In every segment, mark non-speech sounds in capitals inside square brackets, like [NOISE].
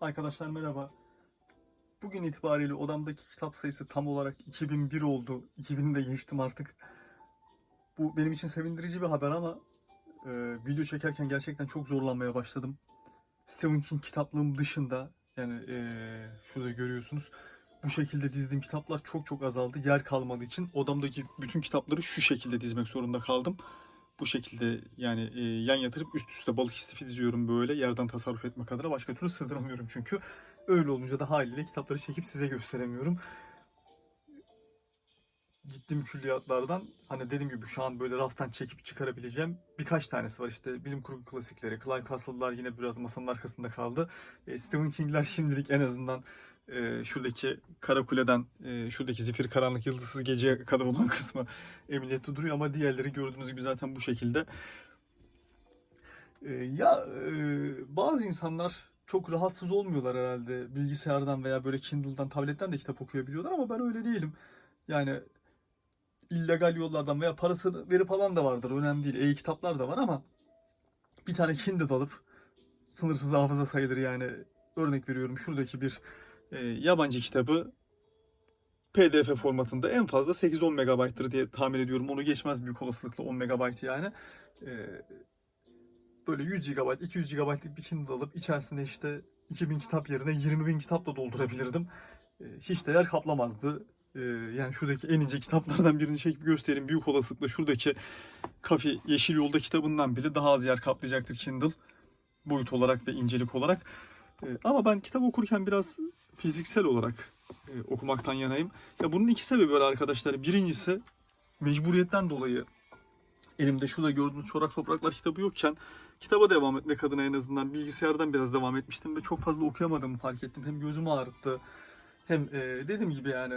Arkadaşlar merhaba. Bugün itibariyle odamdaki kitap sayısı tam olarak 2001 oldu. 2000'i de geçtim artık. Bu benim için sevindirici bir haber ama e, video çekerken gerçekten çok zorlanmaya başladım. Stephen King kitaplığım dışında yani e, şurada görüyorsunuz. Bu şekilde dizdiğim kitaplar çok çok azaldı. Yer kalmadığı için odamdaki bütün kitapları şu şekilde dizmek zorunda kaldım. Bu şekilde yani e, yan yatırıp üst üste balık istifi diziyorum böyle yerden tasarruf etmek adına. Başka türlü sığdıramıyorum çünkü. Öyle olunca da haliyle kitapları çekip size gösteremiyorum. Gittiğim külliyatlardan hani dediğim gibi şu an böyle raftan çekip çıkarabileceğim birkaç tanesi var. İşte bilim kurgu klasikleri, Clive Castle'lar yine biraz masanın arkasında kaldı. E, Stephen King'ler şimdilik en azından e, şuradaki kara kuleden, e, şuradaki zifir karanlık yıldızsız geceye kadar olan [LAUGHS] kısmı emniyette duruyor ama diğerleri gördüğünüz gibi zaten bu şekilde. E, ya e, bazı insanlar çok rahatsız olmuyorlar herhalde bilgisayardan veya böyle Kindle'dan, tabletten de kitap okuyabiliyorlar ama ben öyle değilim. Yani illegal yollardan veya parası verip alan da vardır önemli değil. E-kitaplar da var ama bir tane Kindle alıp sınırsız hafıza sayılır yani. Örnek veriyorum şuradaki bir yabancı kitabı PDF formatında en fazla 8-10 megabayttır diye tahmin ediyorum. Onu geçmez büyük olasılıkla 10 megabayt yani. E, böyle 100 GB, 200 GB'lık bir Kindle alıp içerisinde işte 2000 kitap yerine 20.000 kitap da doldurabilirdim. E, hiç de yer kaplamazdı. Yani şuradaki en ince kitaplardan birini çekip göstereyim. Büyük olasılıkla şuradaki Kafi Yeşil Yolda kitabından bile daha az yer kaplayacaktır Kindle. Boyut olarak ve incelik olarak. Ama ben kitap okurken biraz fiziksel olarak e, okumaktan yanayım. Ya bunun iki sebebi var arkadaşlar. Birincisi mecburiyetten dolayı elimde şurada gördüğünüz Çorak Topraklar kitabı yokken kitaba devam etmek adına en azından bilgisayardan biraz devam etmiştim ve çok fazla okuyamadığımı fark ettim. Hem gözümü ağrıttı hem e, dediğim gibi yani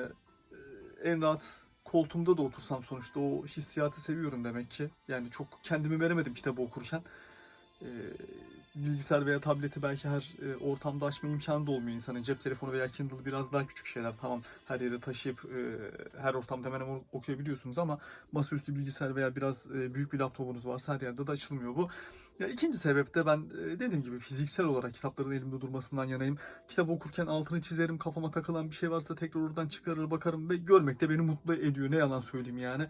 e, en rahat koltuğumda da otursam sonuçta o hissiyatı seviyorum demek ki. Yani çok kendimi veremedim kitabı okurken. E, bilgisayar veya tableti belki her e, ortamda açma imkanı da olmuyor insanın. Cep telefonu veya Kindle biraz daha küçük şeyler. Tamam her yere taşıyıp e, her ortamda hemen hemen okuyabiliyorsunuz ama masaüstü bilgisayar veya biraz e, büyük bir laptopunuz varsa her yerde de açılmıyor bu. Ya ikinci sebep de ben e, dediğim gibi fiziksel olarak kitapların elimde durmasından yanayım. Kitap okurken altını çizerim, kafama takılan bir şey varsa tekrar oradan çıkarır bakarım ve görmek de beni mutlu ediyor. Ne yalan söyleyeyim yani.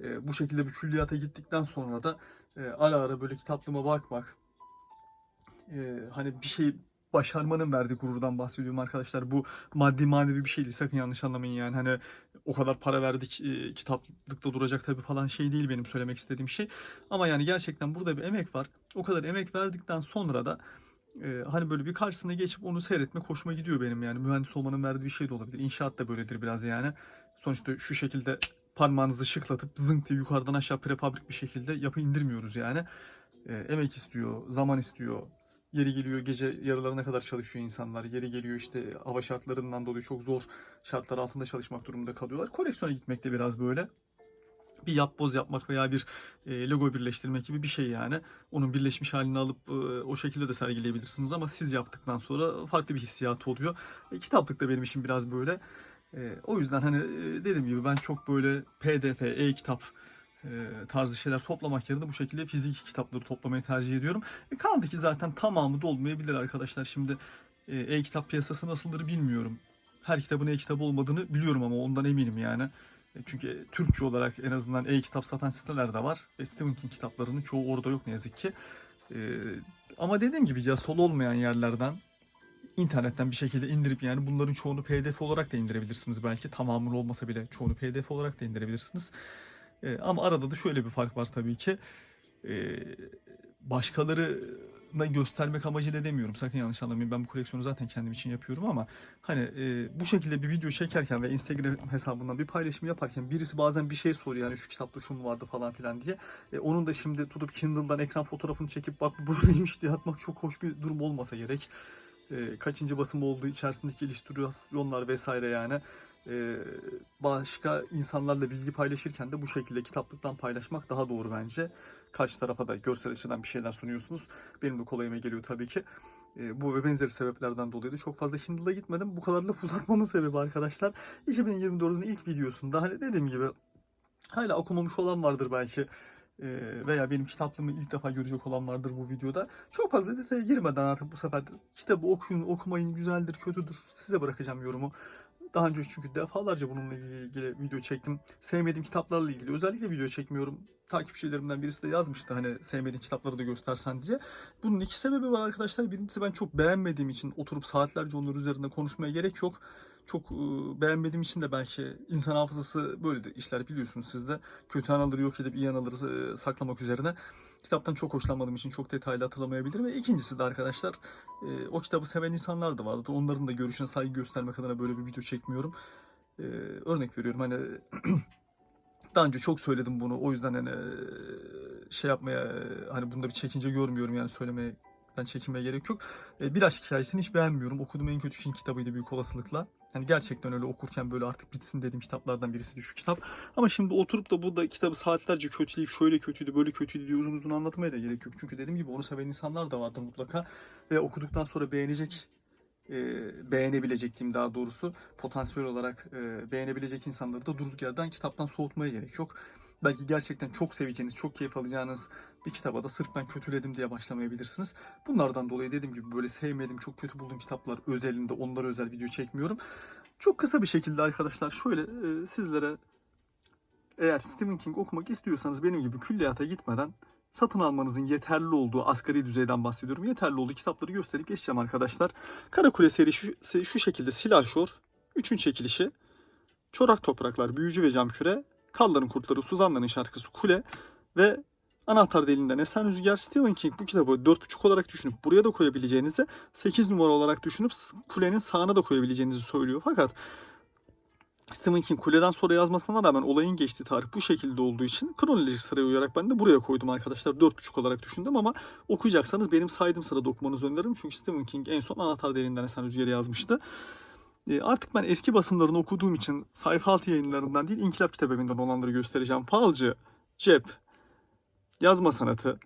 E, bu şekilde bir külliyata gittikten sonra da e, ara ara böyle kitaplığıma bakmak, e, hani bir şey başarmanın verdiği gururdan bahsediyorum arkadaşlar. Bu maddi manevi bir şey değil. Sakın yanlış anlamayın yani. Hani o kadar para verdik e, kitaplıkta duracak tabii falan şey değil benim söylemek istediğim şey. Ama yani gerçekten burada bir emek var. O kadar emek verdikten sonra da e, hani böyle bir karşısına geçip onu seyretmek hoşuma gidiyor benim yani. Mühendis olmanın verdiği bir şey de olabilir. İnşaat da böyledir biraz yani. Sonuçta şu şekilde parmağınızı şıklatıp zınk diye yukarıdan aşağı prefabrik bir şekilde yapı indirmiyoruz yani. E, emek istiyor, zaman istiyor. Yeri geliyor gece yarılarına kadar çalışıyor insanlar. Yeri geliyor işte hava şartlarından dolayı çok zor şartlar altında çalışmak durumunda kalıyorlar. Koleksiyona gitmek de biraz böyle. Bir yapboz yapmak veya bir e, logo birleştirmek gibi bir şey yani. Onun birleşmiş halini alıp e, o şekilde de sergileyebilirsiniz ama siz yaptıktan sonra farklı bir hissiyat oluyor. E, kitaplık da benim için biraz böyle. E, o yüzden hani e, dediğim gibi ben çok böyle PDF, e-kitap e, tarzı şeyler toplamak yerine bu şekilde fiziki kitapları toplamayı tercih ediyorum. E kaldı ki zaten tamamı da olmayabilir arkadaşlar. Şimdi e, e-kitap piyasası nasıldır bilmiyorum. Her kitabın e-kitap olmadığını biliyorum ama ondan eminim yani. E, Çünkü Türkçe olarak en azından e-kitap satan siteler de var. Ve Stephen King kitaplarının çoğu orada yok ne yazık ki. E, ama dediğim gibi ya sol olmayan yerlerden internetten bir şekilde indirip yani bunların çoğunu pdf olarak da indirebilirsiniz belki. Tamamını olmasa bile çoğunu pdf olarak da indirebilirsiniz. E, ama arada da şöyle bir fark var tabii ki. E, başkalarına göstermek amacıyla demiyorum. Sakın yanlış anlamayın. Ben bu koleksiyonu zaten kendim için yapıyorum ama hani e, bu şekilde bir video çekerken ve Instagram hesabından bir paylaşım yaparken birisi bazen bir şey soruyor yani şu kitapta şu mu vardı falan filan diye. E, onun da şimdi tutup Kindle'dan ekran fotoğrafını çekip bak bu [LAUGHS] böyleymiş diye atmak çok hoş bir durum olmasa gerek. E, kaçıncı basım olduğu içerisindeki illüstrasyonlar vesaire yani e, başka insanlarla bilgi paylaşırken de bu şekilde kitaplıktan paylaşmak daha doğru bence. Karşı tarafa da görsel açıdan bir şeyler sunuyorsunuz. Benim de kolayıma geliyor tabii ki. E, bu ve benzeri sebeplerden dolayı da çok fazla Kindle'a gitmedim. Bu kadar laf uzatmamın sebebi arkadaşlar. 2024'ün ilk videosunda hani dediğim gibi hala okumamış olan vardır belki. E, veya benim kitaplığımı ilk defa görecek olan vardır bu videoda. Çok fazla detaya girmeden artık bu sefer kitabı okuyun, okumayın, güzeldir, kötüdür size bırakacağım yorumu. Daha önce çünkü defalarca bununla ilgili video çektim. Sevmediğim kitaplarla ilgili özellikle video çekmiyorum. Takipçilerimden birisi de yazmıştı hani sevmediğin kitapları da göstersen diye. Bunun iki sebebi var arkadaşlar. Birincisi ben çok beğenmediğim için oturup saatlerce onlar üzerinde konuşmaya gerek yok. Çok e, beğenmediğim için de belki insan hafızası böyledir işler biliyorsunuz siz de. Kötü anıları yok edip iyi anıları saklamak üzerine. Kitaptan çok hoşlanmadığım için çok detaylı hatırlamayabilirim. Ve ikincisi de arkadaşlar o kitabı seven insanlar da vardı. Onların da görüşüne saygı göstermek adına böyle bir video çekmiyorum. Örnek veriyorum hani [CLEARS THROAT] daha önce çok söyledim bunu. O yüzden hani şey yapmaya hani bunda bir çekince görmüyorum yani söylemeye ben çekinmeye gerek yok. Bir aşk hikayesini hiç beğenmiyorum. Okuduğum en kötü kitabıydı büyük olasılıkla. Hani gerçekten öyle okurken böyle artık bitsin dediğim kitaplardan birisi şu kitap. Ama şimdi oturup da burada kitabı saatlerce kötüleyip şöyle kötüydü böyle kötüydü diye uzun uzun anlatmaya da gerek yok. Çünkü dediğim gibi onu seven insanlar da vardı mutlaka. Ve okuduktan sonra beğenecek e, beğenebilecek diyeyim daha doğrusu potansiyel olarak e, beğenebilecek insanları da durduk yerden kitaptan soğutmaya gerek yok. Belki gerçekten çok seveceğiniz, çok keyif alacağınız bir kitaba da sırf ben kötüledim diye başlamayabilirsiniz. Bunlardan dolayı dediğim gibi böyle sevmediğim, çok kötü bulduğum kitaplar özelinde onlara özel video çekmiyorum. Çok kısa bir şekilde arkadaşlar şöyle e, sizlere eğer Stephen King okumak istiyorsanız benim gibi külliyata gitmeden satın almanızın yeterli olduğu asgari düzeyden bahsediyorum. Yeterli olduğu kitapları gösterip geçeceğim arkadaşlar. Karakule seri şu, şekilde Silahşor, 3'ün çekilişi, Çorak Topraklar, Büyücü ve Camküre, Kalların Kurtları, Suzanların Şarkısı, Kule ve Anahtar Deliğinden Esen Rüzgar Stephen King bu kitabı 4.5 olarak düşünüp buraya da koyabileceğinizi 8 numara olarak düşünüp kulenin sağına da koyabileceğinizi söylüyor. Fakat Stephen King kuleden sonra yazmasına rağmen olayın geçtiği tarih bu şekilde olduğu için kronolojik sıraya uyarak ben de buraya koydum arkadaşlar. 4.5 olarak düşündüm ama okuyacaksanız benim saydığım sırada okumanızı öneririm. Çünkü Stephen King en son Anahtar Deliğinden Esen Rüzgar'ı yazmıştı. E, artık ben eski basımlarını okuduğum için sayfa altı yayınlarından değil İnkılap Kitap Evi'nden olanları göstereceğim. Falcı, Cep, Yazma Sanatı,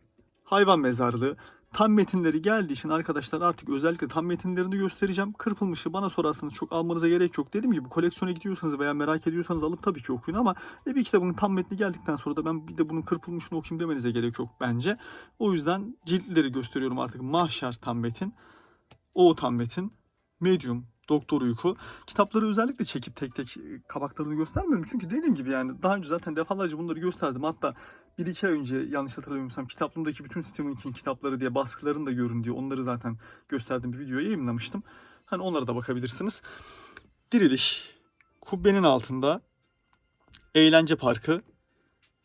Hayvan Mezarlığı, tam metinleri geldiği için arkadaşlar artık özellikle tam metinlerini göstereceğim. Kırpılmışı bana sorarsanız çok almanıza gerek yok. Dediğim gibi koleksiyona gidiyorsanız veya merak ediyorsanız alıp tabii ki okuyun ama e, bir kitabın tam metni geldikten sonra da ben bir de bunun kırpılmışını okuyayım demenize gerek yok bence. O yüzden ciltleri gösteriyorum artık. Mahşer tam metin, O tam metin, Medium, Doktor Uyku. Kitapları özellikle çekip tek tek e, kabaklarını göstermiyorum. Çünkü dediğim gibi yani daha önce zaten defalarca bunları gösterdim. Hatta bir iki ay önce yanlış hatırlamıyorsam kitaplığımdaki bütün Stephen King kitapları diye baskıların da görün diye onları zaten gösterdiğim bir videoya yayınlamıştım. Hani onlara da bakabilirsiniz. Diriliş, kubbenin altında, eğlence parkı,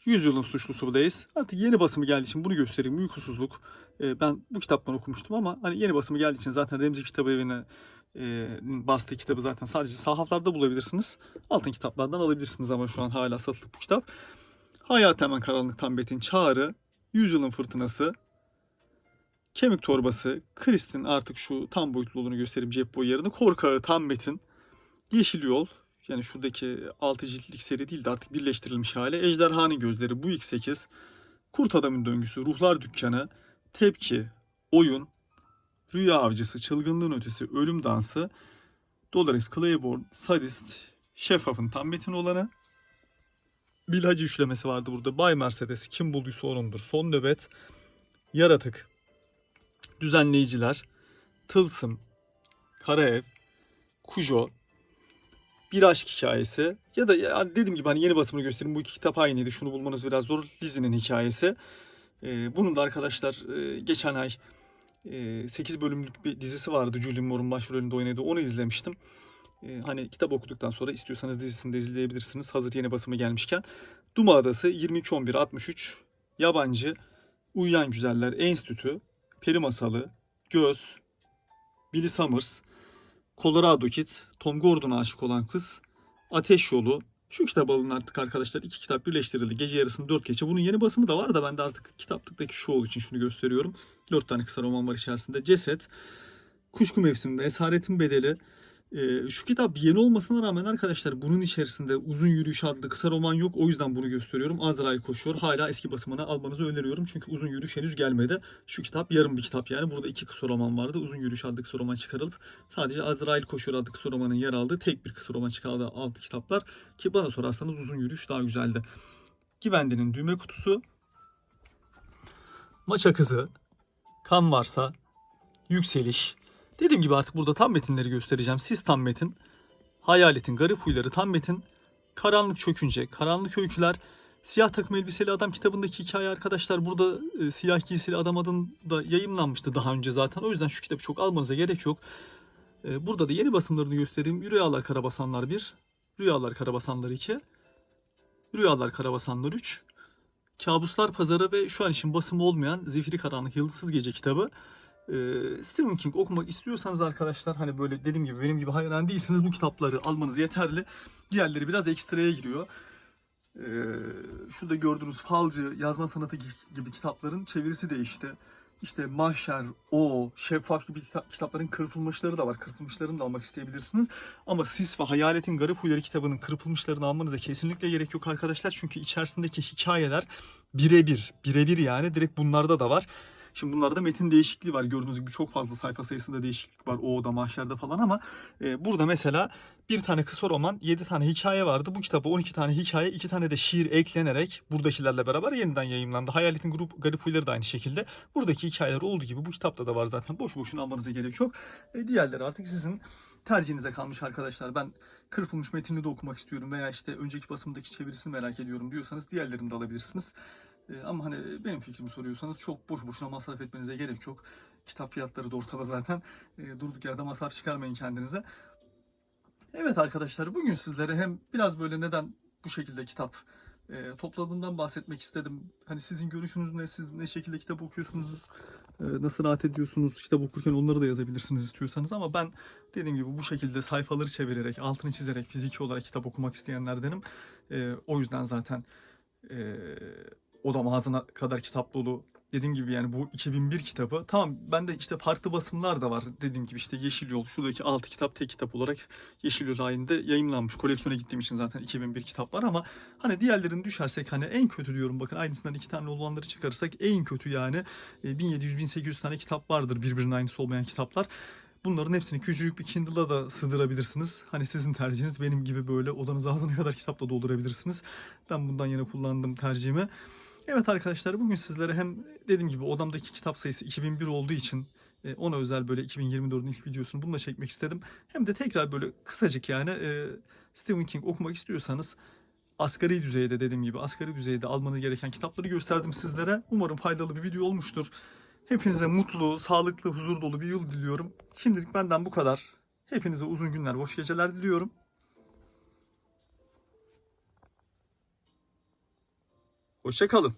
Yüzyılın suçlusu buradayız. Artık yeni basımı geldiği için bunu göstereyim. Uykusuzluk. Ee, ben bu kitaptan okumuştum ama hani yeni basımı geldiği için zaten Remzi Kitabı Evi'ne bastığı kitabı zaten sadece sahaflarda bulabilirsiniz. Altın kitaplardan alabilirsiniz ama şu an hala satılık bu kitap. Hayat Hemen Karanlıktan Betin Çağrı, Yüzyılın Fırtınası, Kemik Torbası, Kristin artık şu tam boyutlu olduğunu göstereyim cep boyu yerine. Korkağı Tam Metin, Yeşil Yol, yani şuradaki 6 ciltlik seri değil de artık birleştirilmiş hali. Ejderhanın Gözleri, Bu X8, Kurt Adamın Döngüsü, Ruhlar Dükkanı, Tepki, Oyun, Rüya Avcısı, Çılgınlığın Ötesi, Ölüm Dansı, Dolores Claiborne, Sadist, Şeffaf'ın tam metin olanı, Bilhacı üçlemesi vardı burada. Bay Mercedes, Kim Bulduysa Onundur, Son Nöbet, Yaratık, Düzenleyiciler, Tılsım, Karaev, Kujo, Bir Aşk Hikayesi ya da ya dediğim gibi hani yeni basımını göstereyim. Bu iki kitap aynıydı. Şunu bulmanız biraz zor. Lizzie'nin hikayesi. Ee, bunun da arkadaşlar e, geçen ay e, 8 bölümlük bir dizisi vardı. Julie Moore'un başrolünde oynadığı. Onu izlemiştim. E, hani kitap okuduktan sonra istiyorsanız dizisini de izleyebilirsiniz. Hazır yeni basımı gelmişken. Duma Adası 22-11-63 Yabancı Uyuyan Güzeller Enstitü Peri Masalı Göz Billy Summers Colorado Kid Tom Gordon'a aşık olan kız Ateş Yolu şu kitap alın artık arkadaşlar. iki kitap birleştirildi. Gece yarısını dört geçe. Bunun yeni basımı da var da ben de artık kitaplıktaki şu olduğu için şunu gösteriyorum. Dört tane kısa roman var içerisinde. Ceset, Kuşku Mevsimi Esaretin Bedeli. Ee, şu kitap yeni olmasına rağmen arkadaşlar bunun içerisinde Uzun Yürüyüş adlı kısa roman yok. O yüzden bunu gösteriyorum. Azrail koşuyor. Hala eski basımını almanızı öneriyorum. Çünkü Uzun Yürüyüş henüz gelmedi. Şu kitap yarım bir kitap yani. Burada iki kısa roman vardı. Uzun Yürüyüş adlı kısa roman çıkarılıp sadece Azrail koşuyor adlı kısa romanın yer aldığı tek bir kısa roman çıkardığı altı kitaplar. Ki bana sorarsanız Uzun Yürüyüş daha güzeldi. Givendi'nin Düğme Kutusu, Maç akızı, kan varsa, yükseliş. Dediğim gibi artık burada tam metinleri göstereceğim. Siz tam metin, hayaletin garip huyları tam metin, karanlık çökünce, karanlık öyküler, Siyah takım elbiseli adam kitabındaki hikaye arkadaşlar burada e, siyah giysili adam adında yayımlanmıştı daha önce zaten. O yüzden şu kitabı çok almanıza gerek yok. E, burada da yeni basımlarını göstereyim. Rüyalar Karabasanlar 1, Rüyalar Karabasanlar 2, Rüyalar Karabasanlar 3, Kabuslar Pazarı ve şu an için basımı olmayan Zifiri Karanlık Yıldızsız Gece kitabı. E, Stephen King okumak istiyorsanız arkadaşlar hani böyle dediğim gibi benim gibi hayran değilseniz bu kitapları almanız yeterli. Diğerleri biraz ekstraya giriyor. Ee, şurada gördüğünüz falcı, yazma sanatı gi- gibi kitapların çevirisi değişti. İşte Mahşer, O, Şeffaf gibi kita- kitapların kırpılmışları da var. Kırpılmışlarını da almak isteyebilirsiniz. Ama Sis ve Hayaletin Garip Huyları kitabının kırpılmışlarını almanıza kesinlikle gerek yok arkadaşlar. Çünkü içerisindeki hikayeler birebir, birebir yani direkt bunlarda da var. Şimdi bunlarda metin değişikliği var. Gördüğünüz gibi çok fazla sayfa sayısında değişiklik var. O'da, Mahşer'de falan ama e, burada mesela bir tane kısa roman, 7 tane hikaye vardı. Bu kitaba 12 tane hikaye, 2 tane de şiir eklenerek buradakilerle beraber yeniden yayımlandı. Hayaletin grup garip huyları da aynı şekilde. Buradaki hikayeler olduğu gibi bu kitapta da var zaten. Boş boşuna almanıza gerek yok. E, diğerleri artık sizin tercihinize kalmış arkadaşlar. Ben kırpılmış metnini de okumak istiyorum veya işte önceki basımdaki çevirisini merak ediyorum diyorsanız diğerlerini de alabilirsiniz. E, ama hani benim fikrimi soruyorsanız çok boş boşuna masraf etmenize gerek yok. Kitap fiyatları da ortada zaten. E, durduk yerde masraf çıkarmayın kendinize. Evet arkadaşlar bugün sizlere hem biraz böyle neden bu şekilde kitap e, topladığımdan bahsetmek istedim. Hani sizin görüşünüz ne, siz ne şekilde kitap okuyorsunuz, e, nasıl rahat ediyorsunuz, kitap okurken onları da yazabilirsiniz istiyorsanız. Ama ben dediğim gibi bu şekilde sayfaları çevirerek, altını çizerek fiziki olarak kitap okumak isteyenlerdenim. E, o yüzden zaten e, odam ağzına kadar kitap dolu. Dediğim gibi yani bu 2001 kitabı. Tamam bende işte farklı basımlar da var. Dediğim gibi işte Yeşil Yol. Şuradaki 6 kitap tek kitap olarak Yeşil Yol halinde yayımlanmış. Koleksiyona gittiğim için zaten 2001 kitap var ama hani diğerlerini düşersek hani en kötü diyorum bakın aynısından iki tane olanları çıkarırsak en kötü yani e, 1700-1800 tane kitap vardır birbirinin aynısı olmayan kitaplar. Bunların hepsini küçücük bir Kindle'a da sığdırabilirsiniz. Hani sizin tercihiniz benim gibi böyle odanız ağzına kadar kitapla doldurabilirsiniz. Ben bundan yana kullandım tercihimi. Evet arkadaşlar bugün sizlere hem dediğim gibi odamdaki kitap sayısı 2001 olduğu için e, ona özel böyle 2024'ün ilk videosunu bunu da çekmek istedim. Hem de tekrar böyle kısacık yani e, Stephen King okumak istiyorsanız asgari düzeyde dediğim gibi asgari düzeyde almanız gereken kitapları gösterdim sizlere. Umarım faydalı bir video olmuştur. Hepinize mutlu, sağlıklı, huzur dolu bir yıl diliyorum. Şimdilik benden bu kadar. Hepinize uzun günler, hoş geceler diliyorum. Hoşçakalın.